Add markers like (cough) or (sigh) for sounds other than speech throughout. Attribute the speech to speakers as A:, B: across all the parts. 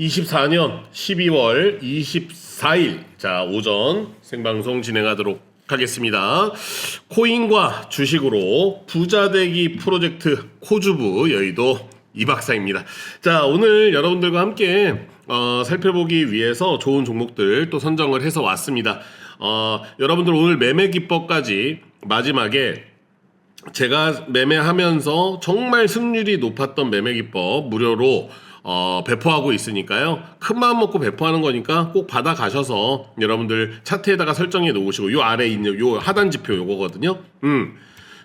A: 2024년 12월 24일 자 오전 생방송 진행하도록 하겠습니다. 코인과 주식으로 부자되기 프로젝트 코주부 여의도 이 박사입니다. 자 오늘 여러분들과 함께 어, 살펴보기 위해서 좋은 종목들 또 선정을 해서 왔습니다. 어, 여러분들 오늘 매매 기법까지 마지막에 제가 매매하면서 정말 승률이 높았던 매매 기법 무료로 어, 배포하고 있으니까요. 큰 마음 먹고 배포하는 거니까 꼭 받아 가셔서 여러분들 차트에다가 설정해 놓으시고 요 아래 있는 요 하단 지표 요거거든요. 음.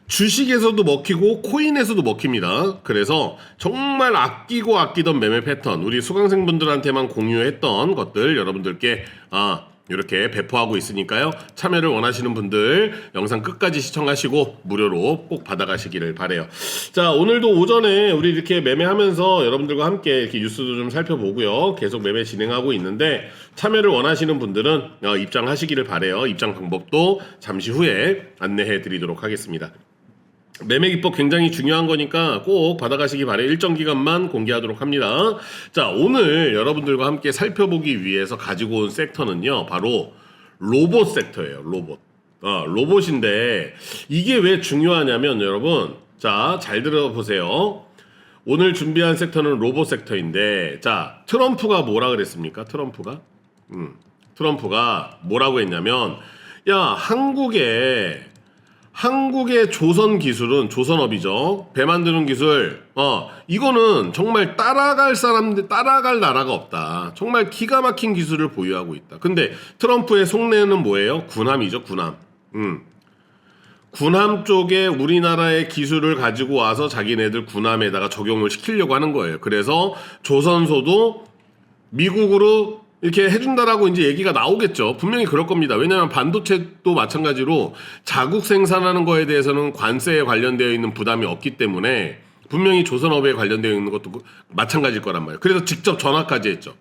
A: 주식에서도 먹히고 코인에서도 먹힙니다. 그래서 정말 아끼고 아끼던 매매 패턴 우리 수강생분들한테만 공유했던 것들 여러분들께 아 이렇게 배포하고 있으니까요. 참여를 원하시는 분들 영상 끝까지 시청하시고 무료로 꼭 받아가시기를 바래요. 자, 오늘도 오전에 우리 이렇게 매매하면서 여러분들과 함께 이렇게 뉴스도 좀 살펴보고요. 계속 매매 진행하고 있는데 참여를 원하시는 분들은 어, 입장하시기를 바래요. 입장 방법도 잠시 후에 안내해 드리도록 하겠습니다. 매매 기법 굉장히 중요한 거니까 꼭 받아가시기 바래 일정 기간만 공개하도록 합니다. 자, 오늘 여러분들과 함께 살펴보기 위해서 가지고 온 섹터는요, 바로 로봇 섹터예요, 로봇. 어, 로봇인데, 이게 왜 중요하냐면, 여러분, 자, 잘 들어보세요. 오늘 준비한 섹터는 로봇 섹터인데, 자, 트럼프가 뭐라 그랬습니까? 트럼프가? 음, 트럼프가 뭐라고 했냐면, 야, 한국에 한국의 조선 기술은 조선업이죠. 배 만드는 기술. 어, 이거는 정말 따라갈 사람들, 따라갈 나라가 없다. 정말 기가 막힌 기술을 보유하고 있다. 근데 트럼프의 속내는 뭐예요? 군함이죠, 군함. 음. 군함 쪽에 우리나라의 기술을 가지고 와서 자기네들 군함에다가 적용을 시키려고 하는 거예요. 그래서 조선소도 미국으로 이렇게 해준다라고 이제 얘기가 나오겠죠. 분명히 그럴 겁니다. 왜냐하면 반도체도 마찬가지로 자국 생산하는 거에 대해서는 관세에 관련되어 있는 부담이 없기 때문에 분명히 조선업에 관련되어 있는 것도 그- 마찬가지일 거란 말이에요. 그래서 직접 전화까지 했죠.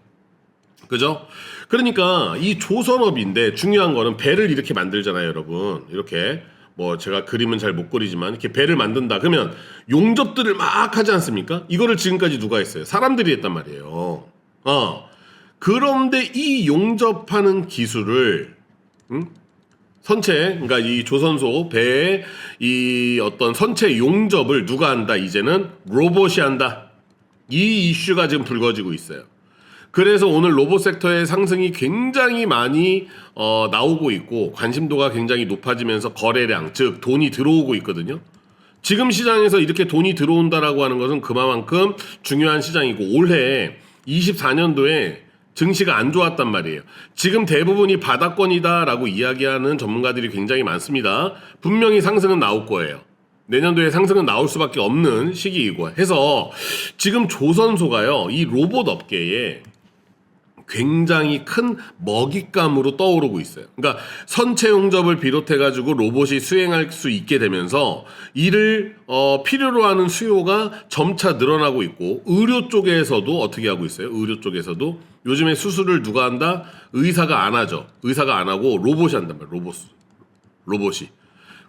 A: 그죠? 그러니까 이 조선업인데 중요한 거는 배를 이렇게 만들잖아요, 여러분. 이렇게 뭐 제가 그림은 잘 못 그리지만 이렇게 배를 만든다. 그러면 용접들을 막 하지 않습니까? 이거를 지금까지 누가 했어요? 사람들이 했단 말이에요. 어. 그런데 이 용접하는 기술을 음? 선체, 그러니까 이 조선소 배의 이 어떤 선체 용접을 누가 한다? 이제는 로봇이 한다. 이 이슈가 지금 불거지고 있어요. 그래서 오늘 로봇 섹터의 상승이 굉장히 많이 어, 나오고 있고 관심도가 굉장히 높아지면서 거래량, 즉 돈이 들어오고 있거든요. 지금 시장에서 이렇게 돈이 들어온다라고 하는 것은 그만큼 중요한 시장이고 올해 24년도에 증시가 안 좋았단 말이에요. 지금 대부분이 바닥권이다라고 이야기하는 전문가들이 굉장히 많습니다. 분명히 상승은 나올 거예요. 내년도에 상승은 나올 수밖에 없는 시기이고 해서 지금 조선소가요, 이 로봇 업계에 굉장히 큰 먹잇감으로 떠오르고 있어요. 그러니까 선체 용접을 비롯해 가지고 로봇이 수행할 수 있게 되면서 이를 어, 필요로 하는 수요가 점차 늘어나고 있고 의료 쪽에서도 어떻게 하고 있어요? 의료 쪽에서도 요즘에 수술을 누가 한다? 의사가 안 하죠. 의사가 안 하고 로봇이 한단 말이에요. 로봇 로봇이.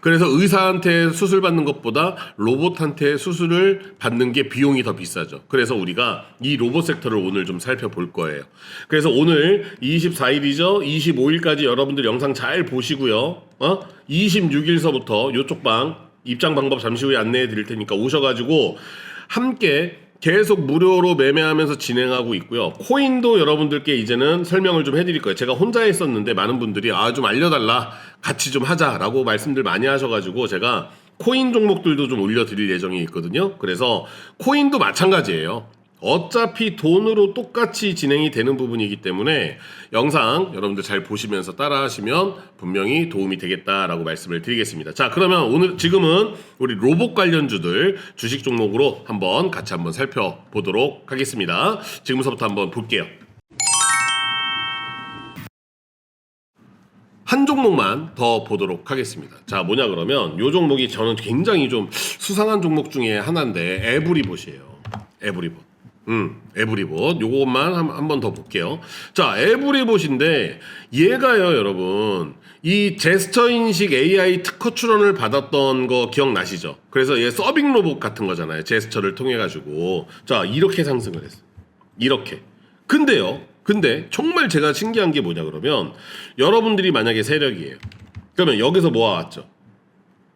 A: 그래서 의사한테 수술 받는 것보다 로봇한테 수술을 받는 게 비용이 더 비싸죠. 그래서 우리가 이 로봇 섹터를 오늘 좀 살펴볼 거예요. 그래서 오늘 24일이죠. 25일까지 여러분들 영상 잘 보시고요. 어? 26일서부터 요쪽 방 입장 방법 잠시 후에 안내해 드릴 테니까 오셔가지고 함께 계속 무료로 매매하면서 진행하고 있고요. 코인도 여러분들께 이제는 설명을 좀 해드릴 거예요. 제가 혼자 했었는데 많은 분들이 아 좀 알려달라 같이 좀 하자라고 말씀들 많이 하셔가지고 제가 코인 종목들도 좀 올려드릴 예정이 있거든요. 그래서 코인도 마찬가지예요. 어차피 돈으로 똑같이 진행이 되는 부분이기 때문에 영상 여러분들 잘 보시면서 따라하시면 분명히 도움이 되겠다라고 말씀을 드리겠습니다. 자, 그러면 오늘 지금은 우리 로봇 관련주들 주식 종목으로 한번 같이 한번 살펴보도록 하겠습니다. 지금부터 한번 볼게요. 한 종목만 더 보도록 하겠습니다. 자, 뭐냐 그러면 요 종목이 저는 굉장히 좀 수상한 종목 중에 하나인데 에브리봇이에요. 에브리봇. 음, 에브리봇. 요것만 한 번 더 볼게요. 자, 에브리봇인데 얘가요, 여러분. 이 제스처 인식 AI 특허 출원을 받았던 거 기억나시죠? 그래서 얘 서빙 로봇 같은 거잖아요. 제스처를 통해 가지고. 자, 이렇게 상승을 했어요. 이렇게. 근데요. 근데 정말 제가 신기한 게 뭐냐 그러면 여러분들이 만약에 세력이에요. 그러면 여기서 모아왔죠.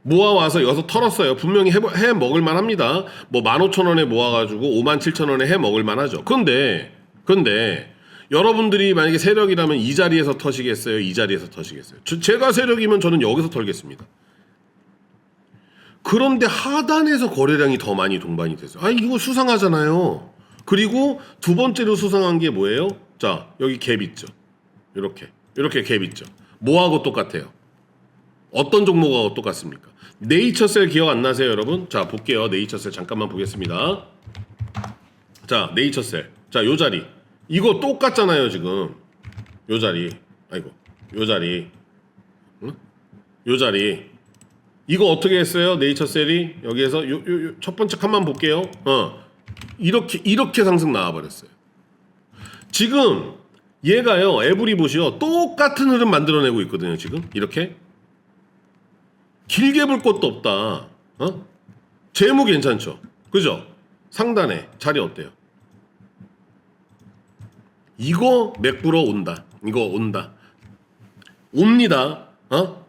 A: 모아와서 여기서 털었어요. 분명히 해, 해 먹을 만 합니다. 뭐 15,000원에 모아가지고 57,000원에 해 먹을 만 하죠. 근데 근데 여러분들이 만약에 세력이라면 이 자리에서 터시겠어요? 이 자리에서 터시겠어요? 저- 제가 세력이면 저는 여기서 털겠습니다. 그런데 하단에서 거래량이 더 많이 동반이 됐어요. 아 이거 수상하잖아요. 그리고 두 번째로 수상한 게 뭐예요? 자 여기 갭 있죠. 이렇게 이렇게 갭 있죠. 뭐하고 똑같아요? 어떤 종목하고 똑같습니까? 네이처셀 기억 안 나세요, 여러분? 자 볼게요. 네이처셀 잠깐만 보겠습니다. 자 네이처셀 자 요 자리 이거 똑같잖아요 지금 요 자리 아이고 요 자리 응? 요 자리 이거 어떻게 했어요? 네이처셀이 여기에서 요, 요, 요, 첫 번째 칸만 볼게요. 어. 이렇게 이렇게 상승 나와 버렸어요. 지금 얘가요. 에브리봇이요. 똑같은 흐름 만들어내고 있거든요, 지금. 이렇게. 길게 볼 것도 없다. 어? 재무 괜찮죠? 그죠? 상단에 자리 어때요? 이거 맥부러 온다. 이거 온다. 옵니다. 어?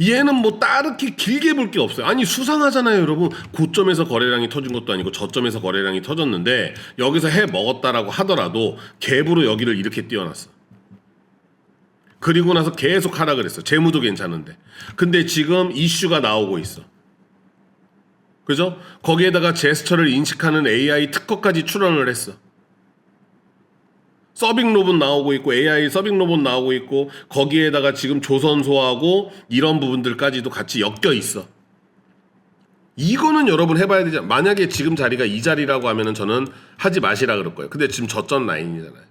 A: 얘는 뭐 따르게 길게 볼 게 없어요. 아니 수상하잖아요, 여러분. 고점에서 거래량이 터진 것도 아니고 저점에서 거래량이 터졌는데 여기서 해 먹었다라고 하더라도 갭으로 여기를 이렇게 띄워놨어. 그리고 나서 계속 하락을 했어. 재무도 괜찮은데. 근데 지금 이슈가 나오고 있어. 그죠? 거기에다가 제스처를 인식하는 AI 특허까지 출원을 했어. 서빙 로봇 나오고 있고 AI 서빙 로봇 나오고 있고 거기에다가 지금 조선소하고 이런 부분들까지도 같이 엮여 있어. 이거는 여러분 해봐야 되지. 않- 만약에 지금 자리가 이 자리라고 하면은 저는 하지 마시라 그럴 거예요. 근데 지금 저점 라인이잖아요.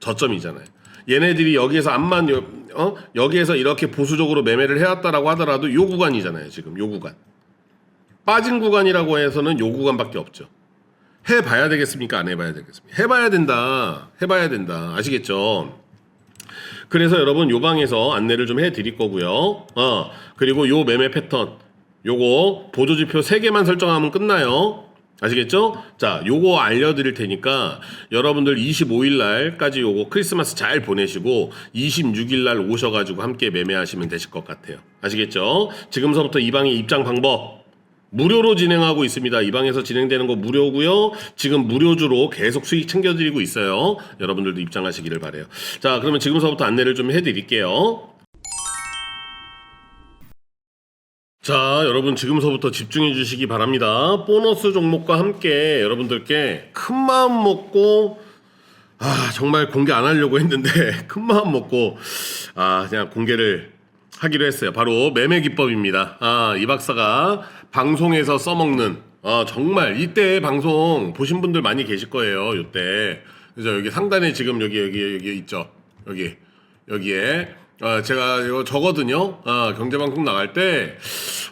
A: 저점이잖아요. 얘네들이 여기에서 암만 여, 어? 여기에서 이렇게 보수적으로 매매를 해왔다라고 하더라도 요 구간이잖아요. 지금 요 구간. 빠진 구간이라고 해서는 요 구간밖에 없죠. 해봐야 되겠습니까? 안 해봐야 되겠습니까? 해봐야 된다. 해봐야 된다. 아시겠죠? 그래서 여러분 요 방에서 안내를 좀 해드릴 거고요. 어 그리고 요 매매 패턴 요거 보조지표 3개만 설정하면 끝나요. 아시겠죠? 자, 요거 알려드릴 테니까 여러분들 25일 날까지 요거 크리스마스 잘 보내시고 26일 날 오셔가지고 함께 매매하시면 되실 것 같아요. 아시겠죠? 지금서부터 이 방의 입장 방법 무료로 진행하고 있습니다. 이 방에서 진행되는 거 무료고요. 지금 무료주로 계속 수익 챙겨드리고 있어요. 여러분들도 입장하시기를 바래요. 자, 그러면 지금서부터 안내를 좀 해드릴게요. 자, 여러분 지금서부터 집중해 주시기 바랍니다. 보너스 종목과 함께 여러분들께 큰 마음 먹고 아, 정말 공개 안 하려고 했는데 (laughs) 큰 마음 먹고 아, 그냥 공개를 하기로 했어요. 바로 매매 기법입니다. 아, 이 박사가 방송에서 써먹는 아, 정말 이때 방송 보신 분들 많이 계실 거예요. 이때. 그래서 여기 상단에 지금 여기 여기 여기 있죠. 여기 여기에 어, 제가 이거 저거든요. 아, 경제방송 나갈 때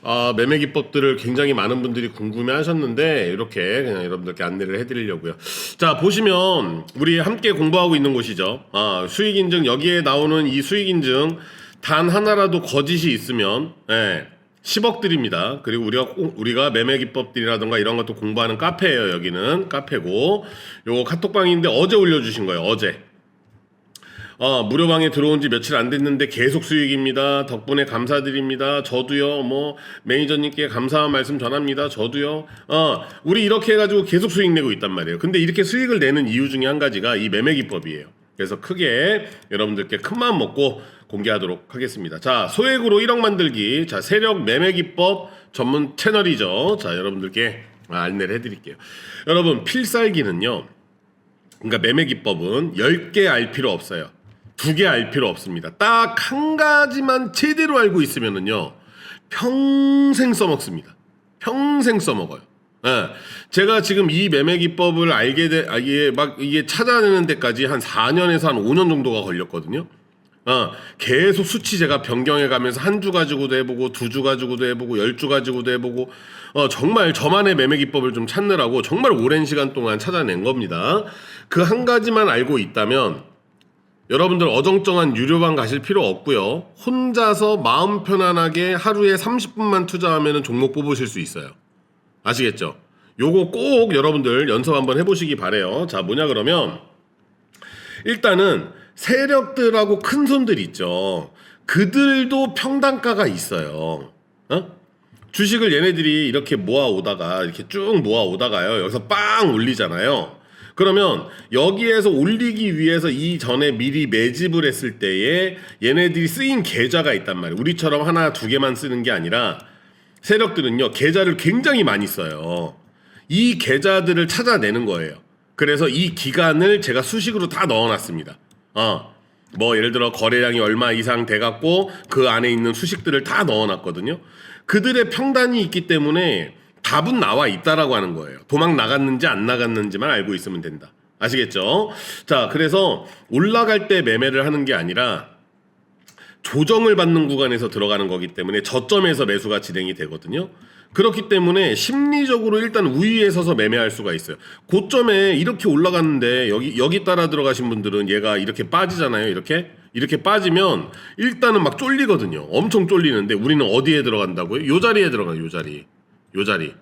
A: 아, 매매 기법들을 굉장히 많은 분들이 궁금해 하셨는데 이렇게 그냥 여러분들께 안내를 해드리려고요. 자 보시면 우리 함께 공부하고 있는 곳이죠. 아, 수익인증 여기에 나오는 이 수익인증 단 하나라도 거짓이 있으면 예, 10억 드립니다. 그리고 우리가 꼭- 우리가 매매 기법들이라던가 이런 것도 공부하는 카페예요. 여기는 카페고 요거 카톡방인데 어제 올려주신 거예요. 어제. 어, 무료 방에 들어온 지 며칠 안 됐는데 계속 수익입니다. 덕분에 감사드립니다. 저도요, 뭐, 매니저님께 감사한 말씀 전합니다. 저도요. 어, 우리 이렇게 해가지고 계속 수익 내고 있단 말이에요. 근데 이렇게 수익을 내는 이유 중에 한 가지가 이 매매 기법이에요. 그래서 크게 여러분들께 큰 마음 먹고 공개하도록 하겠습니다. 자, 소액으로 1억 만들기. 자, 세력 매매 기법 전문 채널이죠. 자, 여러분들께 안내를 해드릴게요. 여러분, 필살기는요. 그러니까 매매 기법은 10개 알 필요 없어요. 두 개 알 필요 없습니다. 딱 한 가지만 제대로 알고 있으면은요. 평생 써먹습니다. 평생 써먹어요. 예. 제가 지금 이 매매 기법을 알게 돼, 아, 이게 막 이게 찾아내는 데까지 한 4년에서 한 5년 정도가 걸렸거든요. 어, 계속 수치 제가 변경해 가면서 한 주 가지고도 해보고 두 주 가지고도 해보고 열 주 가지고도 해보고 어, 정말 저만의 매매 기법을 좀 찾느라고 정말 오랜 시간 동안 찾아낸 겁니다. 그 한 가지만 알고 있다면 여러분들 어정쩡한 유료방 가실 필요 없고요. 혼자서 마음 편안하게 하루에 30분만 투자하면 종목 뽑으실 수 있어요. 아시겠죠? 요거 꼭 여러분들 연습 한번 해보시기 바래요. 자 뭐냐 그러면 일단은 세력들하고 큰 손들 있죠. 그들도 평단가가 있어요. 어? 주식을 얘네들이 이렇게 모아오다가 이렇게 쭉 모아오다가요. 여기서 빵 올리잖아요. 그러면 여기에서 올리기 위해서 이전에 미리 매집을 했을 때에 얘네들이 쓰인 계좌가 있단 말이에요. 우리처럼 하나 두 개만 쓰는 게 아니라 세력들은요 계좌를 굉장히 많이 써요. 이 계좌들을 찾아내는 거예요. 그래서 이 기간을 제가 수식으로 다 넣어놨습니다. 어, 뭐 예를 들어 거래량이 얼마 이상 돼갖고 그 안에 있는 수식들을 다 넣어놨거든요. 그들의 평단이 있기 때문에 답은 나와 있다라고 하는 거예요. 도망 나갔는지 안 나갔는지만 알고 있으면 된다. 아시겠죠? 자, 그래서 올라갈 때 매매를 하는 게 아니라 조정을 받는 구간에서 들어가는 거기 때문에 저점에서 매수가 진행이 되거든요. 그렇기 때문에 심리적으로 일단 우위에 서서 매매할 수가 있어요. 고점에 이렇게 올라갔는데 여기 여기 따라 들어가신 분들은 얘가 이렇게 빠지잖아요. 이렇게 이렇게 빠지면 일단은 막 쫄리거든요. 엄청 쫄리는데 우리는 어디에 들어간다고요? 요 자리에 들어가요. 요 자리. 요 자리.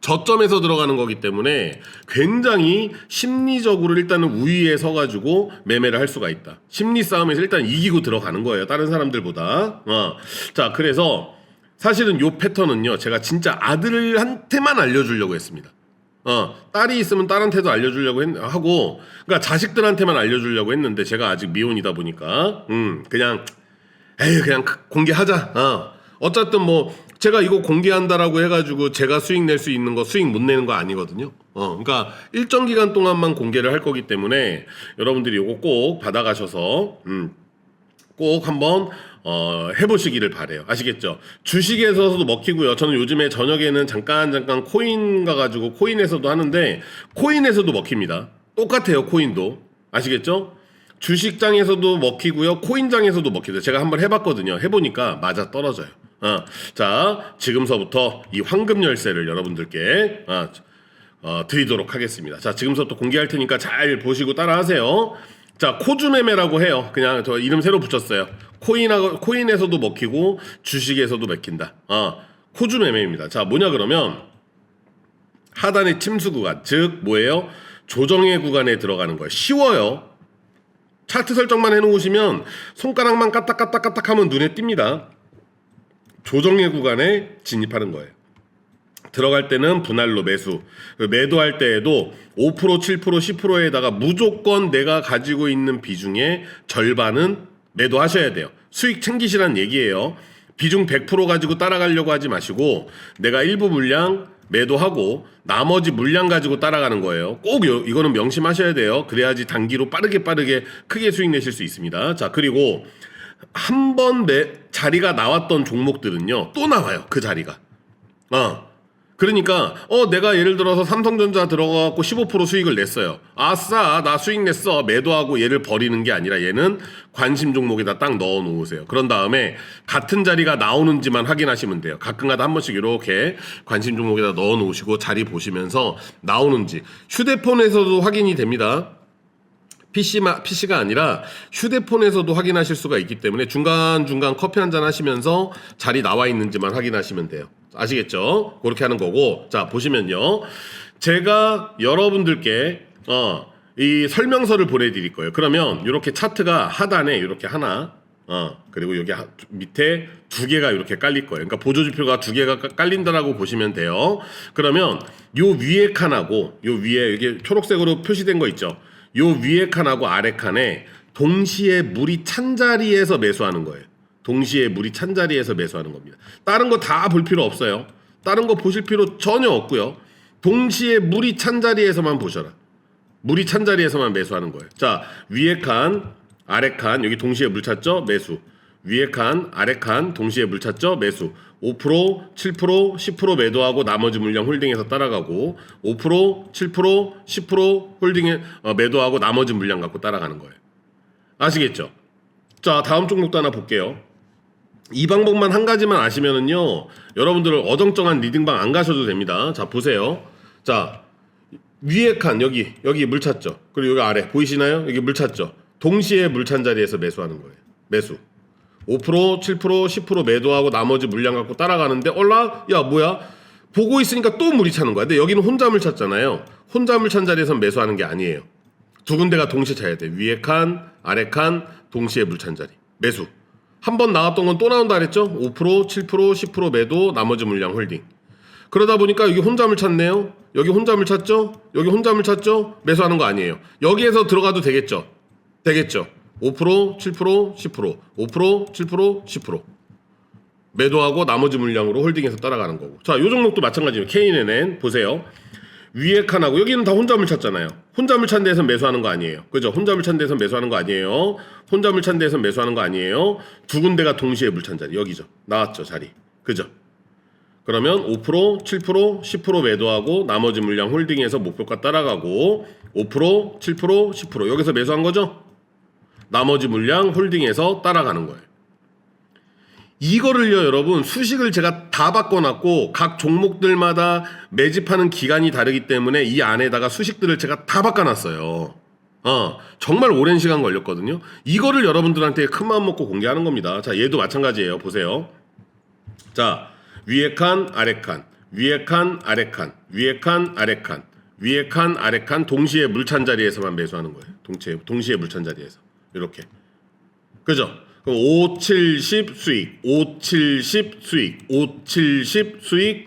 A: 저점에서 들어가는 거기 때문에 굉장히 심리적으로 일단은 우위에 서가지고 매매를 할 수가 있다. 심리 싸움에서 일단 이기고 들어가는 거예요. 다른 사람들보다. 어. 자, 그래서 사실은 요 패턴은요, 제가 진짜 아들한테만 알려주려고 했습니다. 어, 딸이 있으면 딸한테도 알려주려고 했, 하고, 그러니까 자식들한테만 알려주려고 했는데 제가 아직 미혼이다 보니까, 음, 그냥, 에이, 그냥 공개하자. 어. 어쨌든 뭐, 제가 이거 공개한다라고 해가지고 제가 수익 낼 수 있는 거 수익 못 내는 거 아니거든요. 어, 그러니까 일정 기간 동안만 공개를 할 거기 때문에 여러분들이 이거 꼭 받아가셔서, 음, 꼭 한번 어, 해보시기를 바래요. 아시겠죠? 주식에서도 먹히고요. 저는 요즘에 저녁에는 잠깐 잠깐 코인 가가지고 코인에서도 하는데 코인에서도 먹힙니다. 똑같아요. 코인도 아시겠죠? 주식장에서도 먹히고요. 코인장에서도 먹히죠. 제가 한번 해봤거든요. 해보니까 맞아 떨어져요. 어, 자 지금서부터 이 황금 열쇠를 여러분들께 어, 어, 드리도록 하겠습니다. 자 지금서부터 공개할 테니까 잘 보시고 따라하세요. 자, 코주 매매라고 해요. 그냥 저 이름 새로 붙였어요. 코인하고 코인에서도 먹히고 주식에서도 먹힌다. 어, 코주 매매입니다. 자, 뭐냐 그러면 하단의 침수 구간, 즉 뭐예요? 조정의 구간에 들어가는 거예요. 쉬워요. 차트 설정만 해놓으시면 손가락만 까딱까딱까딱 하면 눈에 띕니다. 조정의 구간에 진입하는 거예요. 들어갈 때는 분할로 매수. 매도할 때에도 5%, 7%, 10%에다가 무조건 내가 가지고 있는 비중의 절반은 매도하셔야 돼요. 수익 챙기시란 얘기예요. 비중 100% 가지고 따라가려고 하지 마시고 내가 일부 물량 매도하고 나머지 물량 가지고 따라가는 거예요. 꼭 요, 이거는 명심하셔야 돼요. 그래야지 단기로 빠르게 빠르게 크게 수익 내실 수 있습니다. 자, 그리고 한번 자리가 나왔던 종목들은요. 또 나와요. 그 자리가. 어. 그러니까 어 내가 예를 들어서 삼성전자 들어가갖고 15% 수익을 냈어요. 아싸 나 수익 냈어 매도하고 얘를 버리는 게 아니라 얘는 관심 종목에다 딱 넣어 놓으세요. 그런 다음에 같은 자리가 나오는지만 확인하시면 돼요. 가끔가다 한 번씩 이렇게 관심 종목에다 넣어 놓으시고 자리 보시면서 나오는지 휴대폰에서도 확인이 됩니다. PC마, PC가 아니라 휴대폰에서도 확인하실 수가 있기 때문에 중간중간 커피 한 잔 하시면서 자리 나와 있는지만 확인하시면 돼요. 아시겠죠? 그렇게 하는 거고. 자, 보시면요. 제가 여러분들께, 어, 이 설명서를 보내드릴 거예요. 그러면 이렇게 차트가 하단에 이렇게 하나, 어, 그리고 여기 하- 밑에 두 개가 이렇게 깔릴 거예요. 그러니까 보조지표가 두 개가 깔- 깔린다라고 보시면 돼요. 그러면 요 위에 칸하고 요 위에 이게 초록색으로 표시된 거 있죠. 요 위에 칸하고 아래 칸에 동시에 물이 찬 자리에서 매수하는 거예요. 동시에 물이 찬 자리에서 매수하는 겁니다. 다른 거 다 볼 필요 없어요. 다른 거 보실 필요 전혀 없고요. 동시에 물이 찬 자리에서만 보셔라. 물이 찬 자리에서만 매수하는 거예요. 자, 위에 칸, 아래 칸, 여기 동시에 물 찼죠? 매수. 위에 칸, 아래 칸, 동시에 물 찼죠? 매수. 5%, 7%, 10% 매도하고 나머지 물량 홀딩해서 따라가고 5%, 7%, 10% 홀딩에 어, 매도하고 나머지 물량 갖고 따라가는 거예요. 아시겠죠? 자, 다음 종목도 하나 볼게요. 이 방법만 한 가지만 아시면은요, 여러분들 어정쩡한 리딩방 안 가셔도 됩니다. 자, 보세요. 자, 위에 칸 여기 여기 물 찼죠. 그리고 여기 아래 보이시나요? 여기 물 찼죠. 동시에 물 찬 자리에서 매수하는 거예요. 매수. 5%, 7%, 10% 매도하고 나머지 물량 갖고 따라가는데 얼라 야 뭐야? 보고 있으니까 또 물이 차는 거야. 근데 여기는 혼자 물 찼잖아요. 혼자 물 찬 자리에서 매수하는 게 아니에요. 두 군데가 동시에 차야 돼. 위에 칸, 아래 칸, 동시에 물 찬 자리. 매수. 한 번 나왔던 건 또 나온다 그랬죠? 5%, 7%, 10% 매도, 나머지 물량 홀딩. 그러다 보니까 여기 혼자물 찾네요. 여기 혼자물 찾죠? 여기 혼자물 찾죠? 매수하는 거 아니에요. 여기에서 들어가도 되겠죠? 되겠죠? 5%, 7%, 10%, 5%, 7%, 10%. 매도하고 나머지 물량으로 홀딩해서 따라가는 거고. 자, 요 종목도 마찬가지예요. K&N 보세요. 위에 칸하고 여기는 다 혼자물 찾잖아요. 혼자물 찬 데에서 매수하는 거 아니에요. 그죠? 혼자물 찬 데에서 매수하는 거 아니에요. 혼자물 찬 데에서 매수하는 거 아니에요. 두 군데가 동시에 물찬 자리 여기죠. 나왔죠 자리. 그죠? 그러면 5%, 7%, 10% 매도하고 나머지 물량 홀딩해서 목표가 따라가고 5%, 7%, 10% 여기서 매수한 거죠? 나머지 물량 홀딩해서 따라가는 거예요. 이거를요, 여러분, 수식을 제가 다 바꿔놨고, 각 종목들마다 매집하는 기간이 다르기 때문에 이 안에다가 수식들을 제가 다 바꿔놨어요. 어, 정말 오랜 시간 걸렸거든요. 이거를 여러분들한테 큰 마음 먹고 공개하는 겁니다. 자, 얘도 마찬가지예요. 보세요. 자, 위에 칸, 아래 칸, 위에 칸, 아래 칸, 위에 칸, 아래 칸, 위에 칸, 아래 칸, 동시에 물찬 자리에서만 매수하는 거예요. 동시에, 동시에 물찬 자리에서. 이렇게. 그죠? 그럼 5, 7, 10 수익, 5, 7, 10 수익, 5, 7, 10 수익,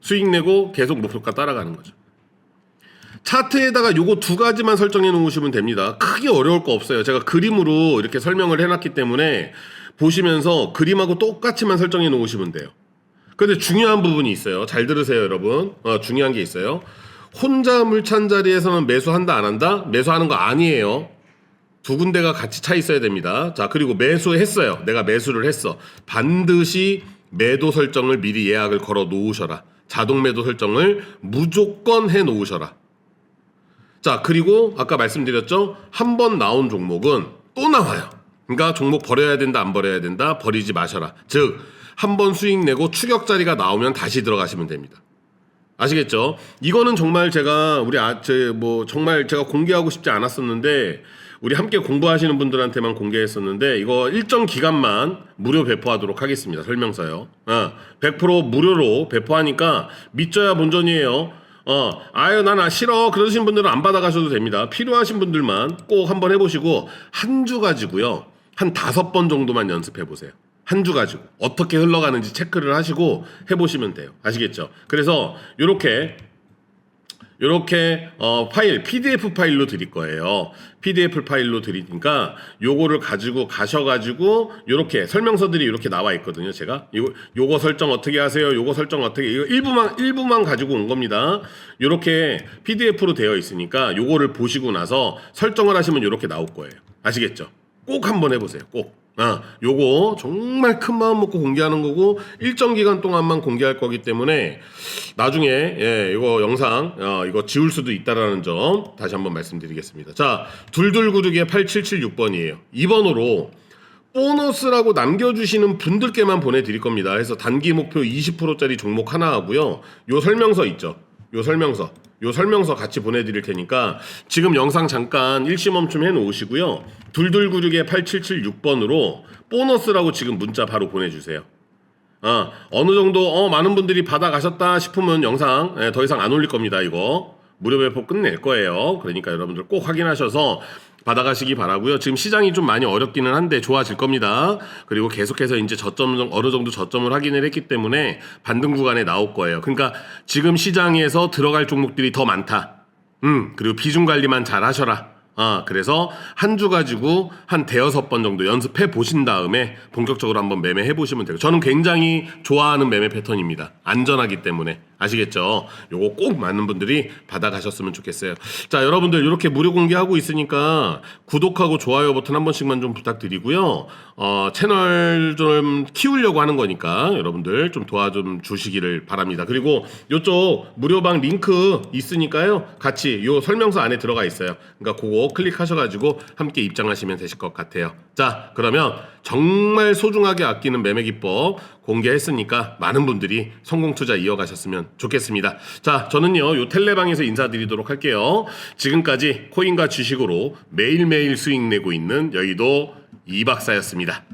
A: 수익 내고 계속 목표가 따라가는 거죠. 차트에다가 요거 두 가지만 설정해 놓으시면 됩니다. 크게 어려울 거 없어요. 제가 그림으로 이렇게 설명을 해놨기 때문에 보시면서 그림하고 똑같이만 설정해 놓으시면 돼요. 근데 중요한 부분이 있어요. 잘 들으세요, 여러분. 어, 중요한 게 있어요. 혼자 물찬 자리에서는 매수한다, 안 한다? 매수하는 거 아니에요. 두 군데가 같이 차 있어야 됩니다. 자, 그리고 매수했어요. 내가 매수를 했어. 반드시 매도 설정을 미리 예약을 걸어 놓으셔라. 자동 매도 설정을 무조건 해 놓으셔라. 자, 그리고 아까 말씀드렸죠? 한 번 나온 종목은 또 나와요. 그러니까 종목 버려야 된다, 안 버려야 된다, 버리지 마셔라. 즉, 한 번 수익 내고 추격 자리가 나오면 다시 들어가시면 됩니다. 아시겠죠? 이거는 정말 제가 우리 아, 제 뭐 정말 제가 공개하고 싶지 않았었는데 우리 함께 공부하시는 분들한테만 공개했었는데 이거 일정 기간만 무료 배포하도록 하겠습니다. 설명서요. 어, 100% 무료로 배포하니까 믿져야 본전이에요. 어, 아유, 난 아, 싫어. 그러신 분들은 안 받아가셔도 됩니다. 필요하신 분들만 꼭 한번 해보시고, 한 주 가지고요. 한 다섯 번 정도만 연습해 보세요. 한 주 가지고. 어떻게 흘러가는지 체크를 하시고 해보시면 돼요. 아시겠죠? 그래서, 요렇게, 요렇게, 어, 파일, PDF 파일로 드릴 거예요. PDF 파일로 드리니까, 요거를 가지고 가셔가지고, 요렇게, 설명서들이 이렇게 나와 있거든요. 제가. 요, 요거 설정 어떻게 하세요? 요거 설정 어떻게, 이거 일부만, 일부만 가지고 온 겁니다. 요렇게 PDF로 되어 있으니까, 요거를 보시고 나서 설정을 하시면 요렇게 나올 거예요. 아시겠죠? 꼭 한번 해보세요. 꼭. 아, 요거 정말 큰 마음 먹고 공개하는 거고 일정 기간 동안만 공개할 거기 때문에 나중에 예, 이거 영상 어, 이거 지울 수도 있다라는 점 다시 한번 말씀드리겠습니다. 자, 둘둘구르기의 8776번이에요. 2번으로 보너스라고 남겨주시는 분들께만 보내드릴 겁니다. 해서 단기 목표 20%짜리 종목 하나 하고요. 요 설명서 있죠. 요 설명서. 요 설명서 같이 보내드릴 테니까 지금 영상 잠깐 일시 멈춤 해 놓으시고요. 둘둘구르기의 8776번으로 보너스라고 지금 문자 바로 보내주세요. 아, 어느 정도 어, 많은 분들이 받아가셨다 싶으면 영상 예, 더 이상 안 올릴 겁니다. 이거 무료 배포 끝낼 거예요. 그러니까 여러분들 꼭 확인하셔서 받아가시기 바라고요. 지금 시장이 좀 많이 어렵기는 한데 좋아질 겁니다. 그리고 계속해서 이제 저점 어느 정도 저점을 확인을 했기 때문에 반등 구간에 나올 거예요. 그러니까 지금 시장에서 들어갈 종목들이 더 많다. 음, 그리고 비중 관리만 잘 하셔라. 아, 그래서 한 주 가지고 한 대여섯 번 정도 연습해 보신 다음에 본격적으로 한번 매매해 보시면 돼요. 저는 굉장히 좋아하는 매매 패턴입니다. 안전하기 때문에. 아시겠죠? 요거 꼭 많은 분들이 받아가셨으면 좋겠어요. 자, 여러분들 이렇게 무료 공개하고 있으니까 구독하고 좋아요 버튼 한 번씩만 좀 부탁드리고요. 어, 채널 좀 키우려고 하는 거니까 여러분들 좀 도와 좀 주시기를 바랍니다. 그리고 요쪽 무료방 링크 있으니까요. 같이 요 설명서 안에 들어가 있어요. 그러니까 그거 클릭하셔가지고 함께 입장하시면 되실 것 같아요. 자, 그러면 정말 소중하게 아끼는 매매 기법 공개했으니까 많은 분들이 성공 투자 이어가셨으면 좋겠습니다. 자, 저는요, 요 텔레방에서 인사드리도록 할게요. 지금까지 코인과 주식으로 매일매일 수익 내고 있는 여의도 이 박사였습니다.